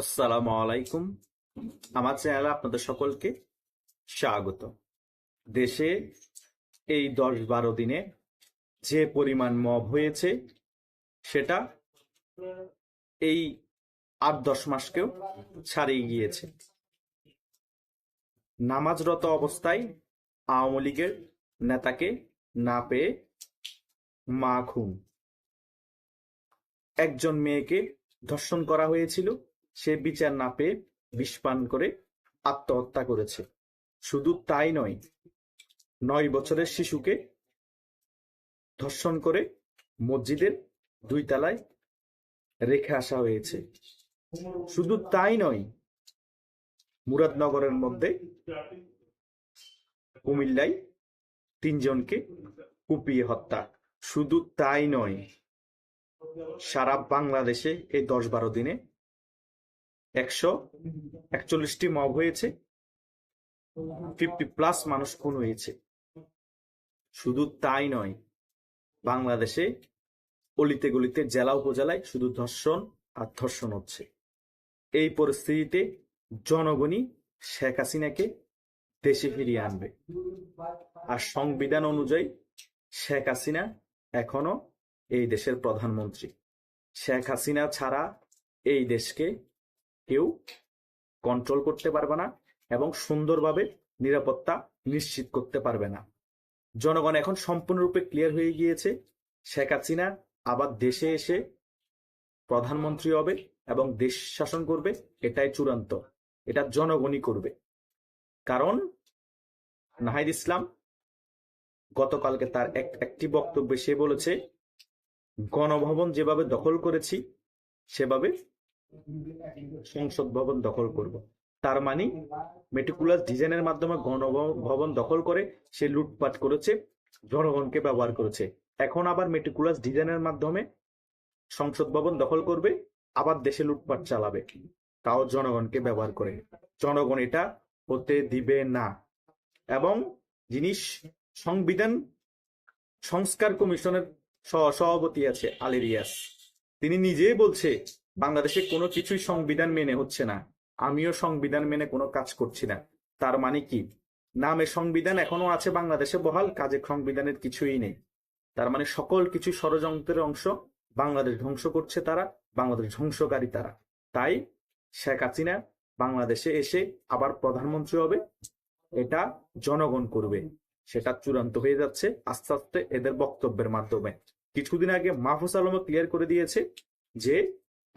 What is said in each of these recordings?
আসসালামু আলাইকুম। আমার চ্যানেলে আপনাদের সকলকে স্বাগত। দেশে এই দশ বারো দিনে যে পরিমাণ মব হয়েছে, সেটা এই আট দশ মাসকেও ছাড়িয়ে গিয়েছে। নামাজরত অবস্থায় আওয়ামী লীগের নেতাকে না পেয়ে মা খুন একজন মেয়েকে ধর্ষণ করা হয়েছিল। সে বিচার না পেয়ে বিষ পান করে আত্মহত্যা করেছে। শুধু তাই নয় নয় বছরের শিশুকে ধর্ষণ করে মসজিদের দুই তলায় রেখে আসা হয়েছে। শুধু তাই নয়, মুরাদনগরের মধ্যে কুমিল্লায় তিনজনকে কুপিয়ে হত্যা। শুধু তাই নয়, সারা বাংলাদেশে এই দশ বারো দিনে একশো একচল্লিশটি মব হয়েছে। ফিফটি প্লাস মানুষ খুন হয়েছে। শুধু তাই নয়, বাংলাদেশে অলিতে গলিতে, জেলা উপজেলায় শুধু ধর্ষণ আর ধর্ষণ হচ্ছে। এই পরিস্থিতিতে জনগণই শেখ হাসিনাকে দেশে ফিরিয়ে আনবে। আর সংবিধান অনুযায়ী শেখ হাসিনা এখনও এই দেশের প্রধানমন্ত্রী। শেখ হাসিনা ছাড়া এই দেশকে কেউ কন্ট্রোল করতে পারবে না এবং সুন্দরভাবে নিরাপত্তা নিশ্চিত করতে পারবে না। জনগণ এখন সম্পূর্ণরূপে ক্লিয়ার হয়ে গিয়েছে, শেখ হাসিনা আবার দেশে এসে প্রধানমন্ত্রী হবে এবং দেশ শাসন করবে, এটাই চূড়ান্ত। এটা জনগণই করবে। কারণ নাহিদ ইসলাম গতকালকে তার এক, একটি বক্তব্যে সে বলেছে, গণভবন যেভাবে দখল করেছি, সেভাবে সংসদ ভবন দখল করব। তার মানে মেটিকুলাস ডিজাইনের মাধ্যমে গণভবন দখল করে সে লুটপাট করেছে, জনগণকে ব্যবহার করেছে। এখন আবার মেটিকুলাস ডিজাইনের মাধ্যমে সংসদ ভবন দখল করবে, আবার দেশে লুটপাট চালাবে। তাও জনগণকে ব্যবহার করে। জনগণ এটা হতে দিবে না। এবং জিনিস সংবিধান সংস্কার কমিশনের সহ- সভাপতি আছে আলেরিয়াস তিনি নিজেই বলছে বাংলাদেশে কোনো কিছুই সংবিধান মেনে হচ্ছে না। আমিও সংবিধান মেনে কোনো কাজ করছি না। তার মানে কি? নামে সংবিধান এখনও আছে বাংলাদেশে বহাল কাজে সংবিধানের কিছুই নেই। তার মানে সকল কিছু ষড়যন্ত্রের অংশ বাংলাদেশ ধ্বংস করছে তারা, বাংলাদেশ ধ্বংসকারী তারা। তাই শেখ হাসিনা বাংলাদেশে এসে আবার প্রধানমন্ত্রী হবে, এটা জনগণ করবে। সেটা চূড়ান্ত হয়ে যাচ্ছে আস্তে আস্তে এদের বক্তব্যের মাধ্যমে। কিছুদিন আগে মাহফুজ আলমও ক্লিয়ার করে দিয়েছে যে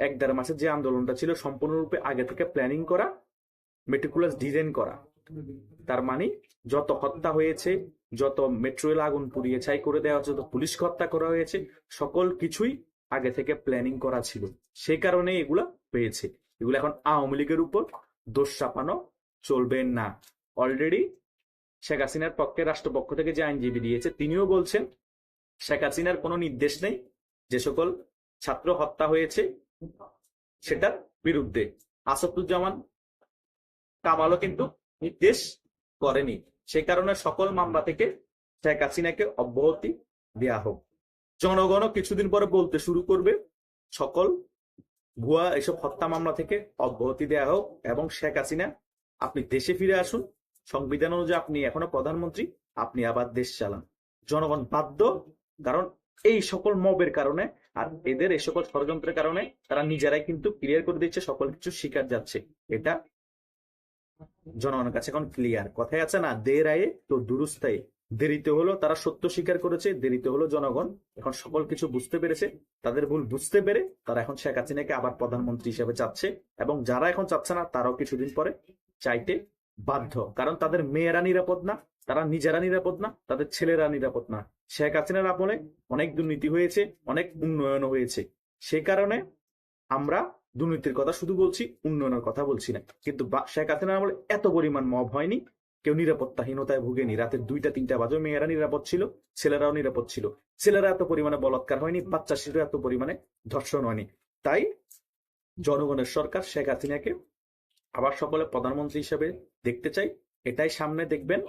এক দেড় মাসের যে আন্দোলনটা ছিল, সম্পূর্ণরূপে আগে থেকে প্ল্যানিং করা মেটিকুলাস ডিজাইন করা। তার মানে যত হত্যা হয়েছে, যত মেট্রো আগুন পুড়িয়ে ছাই করে দেওয়া যত পুলিশ হত্যা করা হয়েছে, সকল কিছুই আগে থেকে প্ল্যানিং করা ছিল। সেই কারণে এগুলা পেয়েছে এগুলো এখন আওয়ামী লীগের উপর দোষ চাপানো চলবে না। অলরেডি শেখ হাসিনার পক্ষে, রাষ্ট্রপক্ষ থেকে যে আইনজীবী দিয়েছে, তিনিও বলছেন, শেখ হাসিনার কোনো নির্দেশ নেই যে সকল ছাত্র হত্যা হয়েছে সেটার বিরুদ্ধে আসাদুজ্জামান কামালও কিন্তু নির্দেশ করেনি। সেই কারণে সকল মামলা থেকে শেখ হাসিনাকে অব্যাহতি দেয়া হোক। জনগণও কিছুদিন পরে বলতে শুরু করবে, সকল ভুয়া এসব হত্যা মামলা থেকে অব্যাহতি দেয়া হোক এবং শেখ হাসিনা, আপনি দেশে ফিরে আসুন। সংবিধান অনুযায়ী আপনি এখনও প্রধানমন্ত্রী, আপনি আবার দেশ চালান। জনগণ বাধ্য, কারণ এই সকল মবের কারণে আর এদের এই সকল ষড়যন্ত্রের কারণে তারা নিজেরাই কিন্তু ক্লিয়ার করে দিচ্ছে, সকল কিছু শিকার যাচ্ছে। এটা জনগণের কাছে এখন ক্লিয়ার আছে না তো দুরুস্তায়। দেরিতে হলো তারা সত্য স্বীকার করেছে, দেরিতে হলো জনগণ এখন সকল কিছু বুঝতে পেরেছে। তাদের ভুল বুঝতে পেরে তারা এখন শেখ হাসিনাকে আবার প্রধানমন্ত্রী হিসেবে চাচ্ছে এবং যারা এখন চাচ্ছে না, তারাও কিছুদিন পরে চাইতে বাধ্য। কারণ তাদের মেয়েরা নিরাপদ না তারা নিজেরা নিরাপদ না, তাদের ছেলেরা নিরাপদ না। শেখ হাসিনার আমলে অনেক দুর্নীতি হয়েছে, অনেক উন্নয়ন হয়েছে। সে কারণে আমরা দুর্নীতির কথা শুধু বলছি, উন্নয়নের কথা বলছি না। কিন্তু শেখ হাসিনার আমলে এত পরিমাণ মব হয়নি, কেউ নিরাপত্তাহীনতায় ভুগেনি। রাতে দুইটা, তিনটা বাজে মেয়েরা নিরাপদ ছিল, ছেলেরাও নিরাপদ ছিল। ছেলেরা এত পরিমাণে বলাৎকার হয়নি, বাচ্চা শিশু এত পরিমাণে ধর্ষণ হয়নি। তাই জনগণের সরকার শেখ হাসিনাকে আবার সকলে প্রধানমন্ত্রী হিসেবে দেখতে চাই। এটাই সামনে দেখবেন।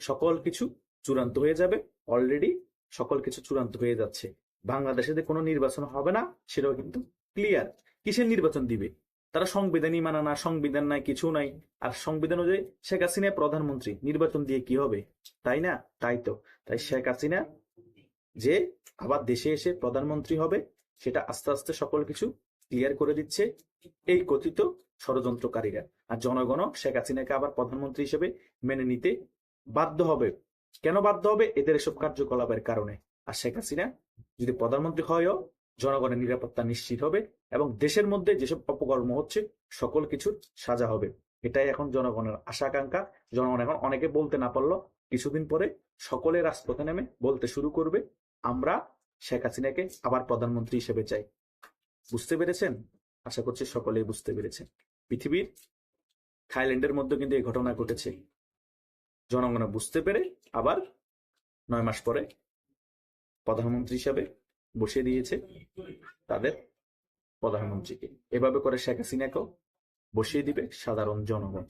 সকল কিছু চূড়ান্ত হয়ে যাবে। অলরেডি সকল কিছু চূড়ান্ত হয়ে যাচ্ছে। বাংলাদেশে যে কোনো নির্বাচন হবে না, সেটাও কিন্তু ক্লিয়ার কিসের নির্বাচন দিবে? তারা সংবিধানই মানে না, সংবিধান নাই, কিছু নাই। আর সংবিধান অনুযায়ী শেখ হাসিনা প্রধানমন্ত্রী, নির্বাচন দিয়ে কি হবে? তাই না? তাই তো। তাই শেখ হাসিনা যে আবার দেশে এসে প্রধানমন্ত্রী হবে, সেটা আস্তে আস্তে সকল কিছু ক্লিয়ার করে দিচ্ছে এই কথিত ষড়যন্ত্রকারীরা। আর জনগণও শেখ হাসিনাকে আবার প্রধানমন্ত্রী হিসেবে মেনে নিতে বাধ্য হবে। কেন বাধ্য হবে? এদের এসব কার্যকলাপের কারণে। আর শেখ হাসিনা যদি প্রধানমন্ত্রী হয়ও, জনগণের নিরাপত্তা নিশ্চিত হবে এবং দেশের মধ্যে যেসব অপকর্ম হচ্ছে, সকল কিছুর সাজা হবে। এটাই এখন জনগণের আশা আকাঙ্ক্ষা জনগণ এখন অনেকে বলতে না পারল, কিছুদিন পরে সকলে রাজপথে নেমে বলতে শুরু করবে, আমরা শেখ হাসিনাকে আবার প্রধানমন্ত্রী হিসেবে চাই। বুঝতে পেরেছেন? আশা করছি সকলেই বুঝতে পেরেছেন। পৃথিবীর, থাইল্যান্ডের মধ্যে কিন্তু এই ঘটনা ঘটেছে। জনগণ বুঝতে পেরে আবার নয় মাস পরে প্রধানমন্ত্রী হিসাবে বসিয়ে দিয়েছে তাদের প্রধানমন্ত্রীকে। এভাবে করে শেখ হাসিনাকেও বসিয়ে দিবে সাধারণ জনগণ।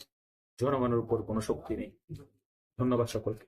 জনগণের উপর কোনো শক্তি নেই। ধন্যবাদ সকলকে।